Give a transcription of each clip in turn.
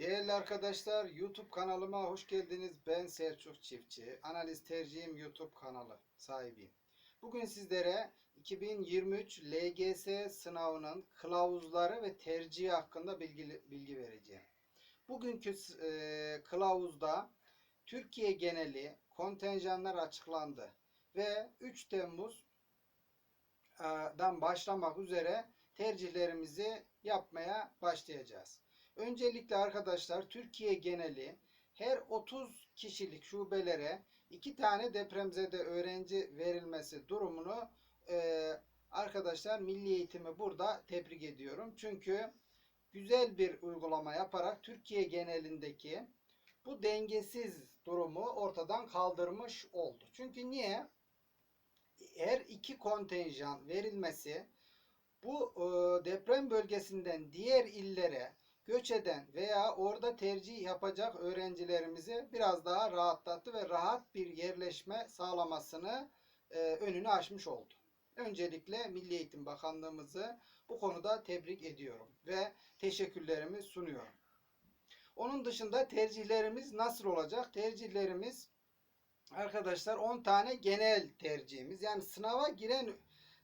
Değerli arkadaşlar, YouTube kanalıma hoş geldiniz. Ben Selçuk Çiftçi. Analiz Tercihim YouTube kanalı sahibiyim. Bugün sizlere 2023 LGS sınavının kılavuzları ve tercihi hakkında bilgi, bilgi vereceğim. Bugünkü e, kılavuzda Türkiye geneli kontenjanlar açıklandı ve 3 Temmuz'dan başlamak üzere tercihlerimizi yapmaya başlayacağız. Öncelikle arkadaşlar Türkiye geneli her 30 kişilik şubelere iki tane depremzede öğrenci verilmesi durumunu e, arkadaşlar Milli Eğitimi burada tebrik ediyorum. Çünkü güzel bir uygulama yaparak Türkiye genelindeki bu dengesiz durumu ortadan kaldırmış oldu. Çünkü niye? Her iki kontenjan verilmesi bu e, deprem bölgesinden diğer illere göç eden veya orada tercih yapacak öğrencilerimizi biraz daha rahatlattı ve rahat bir yerleşme sağlamasını e, önünü açmış oldu. Öncelikle Milli Eğitim Bakanlığımızı bu konuda tebrik ediyorum ve teşekkürlerimi sunuyorum. Onun dışında tercihlerimiz nasıl olacak? Tercihlerimiz arkadaşlar 10 tane genel tercihimiz. Yani sınava giren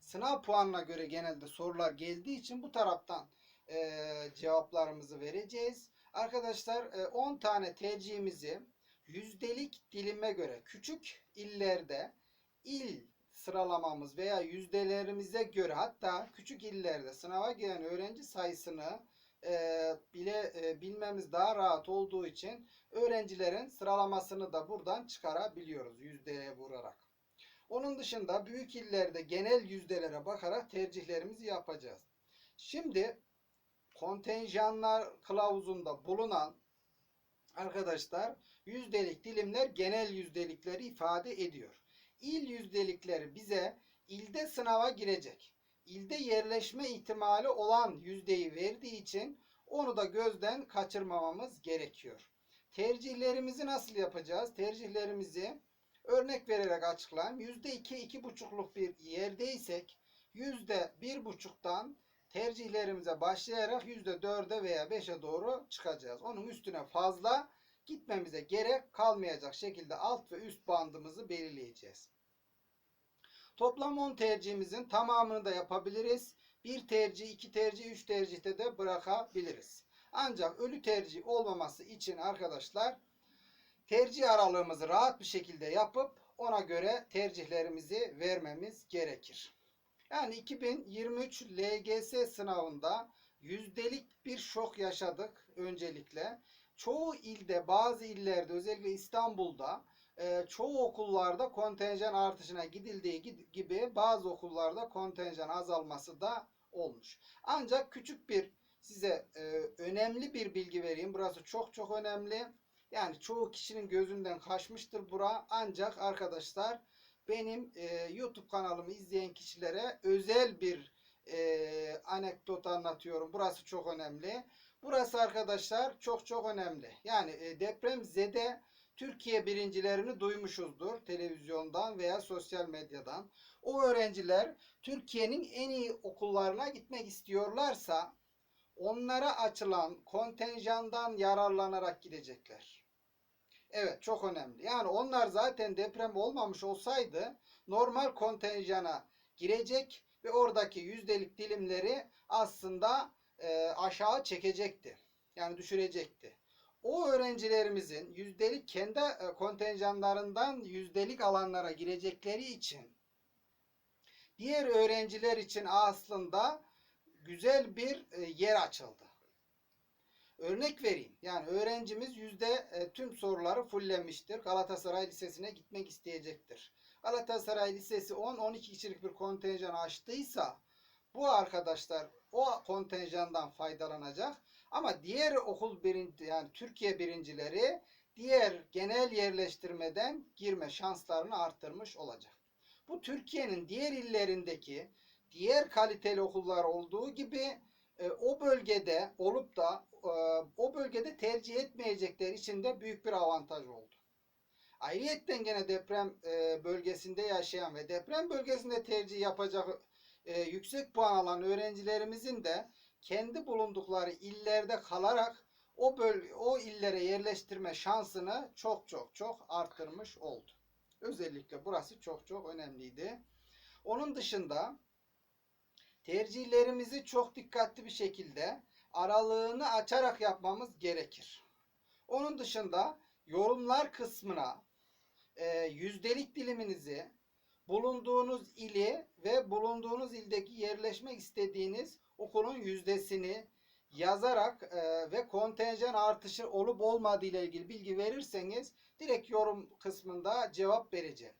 sınav puanına göre genelde sorular geldiği için bu taraftan e, cevaplarımızı vereceğiz. Arkadaşlar e, 10 tane tercihimizi yüzdelik dilime göre küçük illerde il sıralamamız veya yüzdelerimize göre hatta küçük illerde sınava giren öğrenci sayısını e, bile e, bilmemiz daha rahat olduğu için öğrencilerin sıralamasını da buradan çıkarabiliyoruz yüzdeye vurarak. Onun dışında büyük illerde genel yüzdelere bakarak tercihlerimizi yapacağız. Şimdi kontenjanlar kılavuzunda bulunan arkadaşlar yüzdelik dilimler genel yüzdelikleri ifade ediyor. İl yüzdelikleri bize ilde sınava girecek. İlde yerleşme ihtimali olan yüzdeyi verdiği için onu da gözden kaçırmamamız gerekiyor. Tercihlerimizi nasıl yapacağız? Tercihlerimizi örnek vererek açıklayayım. %2, 2,5'luk bir yerdeysek %1,5'tan tercihlerimize başlayarak %4'e veya 5'e doğru çıkacağız. Onun üstüne fazla gitmemize gerek kalmayacak şekilde alt ve üst bandımızı belirleyeceğiz. Toplam 10 tercihimizin tamamını da yapabiliriz. Bir tercih, iki tercih, üç tercihte de bırakabiliriz. Ancak ölü tercih olmaması için arkadaşlar tercih aralığımızı rahat bir şekilde yapıp ona göre tercihlerimizi vermemiz gerekir. Yani 2023 LGS sınavında yüzdelik bir şok yaşadık öncelikle. Çoğu ilde, bazı illerde özellikle İstanbul'da e, çoğu okullarda kontenjan artışına gidildiği gibi bazı okullarda kontenjan azalması da olmuş. Ancak küçük bir size e, önemli bir bilgi vereyim. Burası çok çok önemli. Yani çoğu kişinin gözünden kaçmıştır bura. Ancak arkadaşlar benim e, YouTube kanalımı izleyen kişilere özel bir e, anekdot anlatıyorum. Burası çok önemli. Burası arkadaşlar çok çok önemli. Yani e, deprem zede Türkiye birincilerini duymuşuzdur televizyondan veya sosyal medyadan. O öğrenciler Türkiye'nin en iyi okullarına gitmek istiyorlarsa onlara açılan kontenjandan yararlanarak gidecekler. Evet çok önemli. Yani onlar zaten deprem olmamış olsaydı normal kontenjana girecek ve oradaki yüzdelik dilimleri aslında e, aşağı çekecekti. Yani düşürecekti. O öğrencilerimizin yüzdelik kendi e, kontenjanlarından yüzdelik alanlara girecekleri için diğer öğrenciler için aslında güzel bir e, yer açıldı. Örnek vereyim. Yani öğrencimiz yüzde e, tüm soruları fullemiştir. Galatasaray Lisesi'ne gitmek isteyecektir. Galatasaray Lisesi 10-12 kişilik bir kontenjan açtıysa bu arkadaşlar o kontenjandan faydalanacak. Ama diğer okul birinci yani Türkiye birincileri diğer genel yerleştirmeden girme şanslarını arttırmış olacak. Bu Türkiye'nin diğer illerindeki diğer kaliteli okullar olduğu gibi e, o bölgede olup da o bölgede tercih etmeyecekler için de büyük bir avantaj oldu. Ayrıyetten gene deprem e, bölgesinde yaşayan ve deprem bölgesinde tercih yapacak e, yüksek puan alan öğrencilerimizin de kendi bulundukları illerde kalarak o böl o illere yerleştirme şansını çok çok çok arttırmış oldu. Özellikle burası çok çok önemliydi. Onun dışında tercihlerimizi çok dikkatli bir şekilde aralığını açarak yapmamız gerekir. Onun dışında yorumlar kısmına e, yüzdelik diliminizi bulunduğunuz ili ve bulunduğunuz ildeki yerleşmek istediğiniz okulun yüzdesini yazarak e, ve kontenjan artışı olup olmadığı ile ilgili bilgi verirseniz direkt yorum kısmında cevap vereceğim.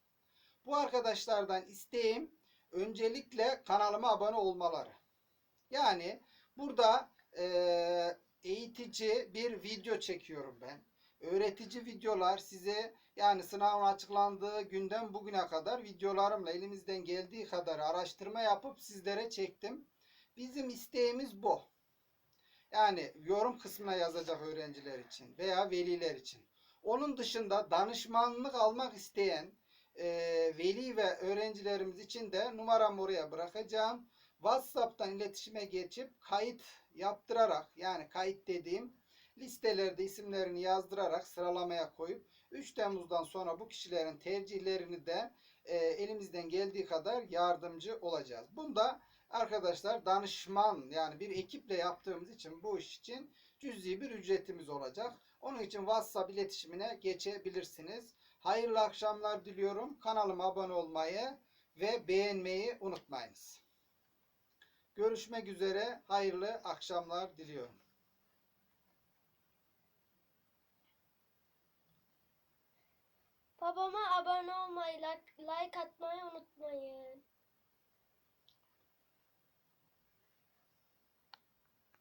Bu arkadaşlardan isteğim öncelikle kanalıma abone olmaları. Yani burada e, eğitici bir video çekiyorum ben. Öğretici videolar size yani sınavın açıklandığı günden bugüne kadar videolarımla elimizden geldiği kadar araştırma yapıp sizlere çektim. Bizim isteğimiz bu. Yani yorum kısmına yazacak öğrenciler için veya veliler için. Onun dışında danışmanlık almak isteyen e, veli ve öğrencilerimiz için de numaramı oraya bırakacağım. WhatsApp'tan iletişime geçip kayıt yaptırarak yani kayıt dediğim listelerde isimlerini yazdırarak sıralamaya koyup 3 Temmuz'dan sonra bu kişilerin tercihlerini de e, elimizden geldiği kadar yardımcı olacağız. Bunda arkadaşlar danışman yani bir ekiple yaptığımız için bu iş için cüzi bir ücretimiz olacak. Onun için WhatsApp iletişimine geçebilirsiniz. Hayırlı akşamlar diliyorum. Kanalıma abone olmayı ve beğenmeyi unutmayınız. Görüşmek üzere. Hayırlı akşamlar diliyorum. Babama abone olmayı, like, atmayı unutmayın.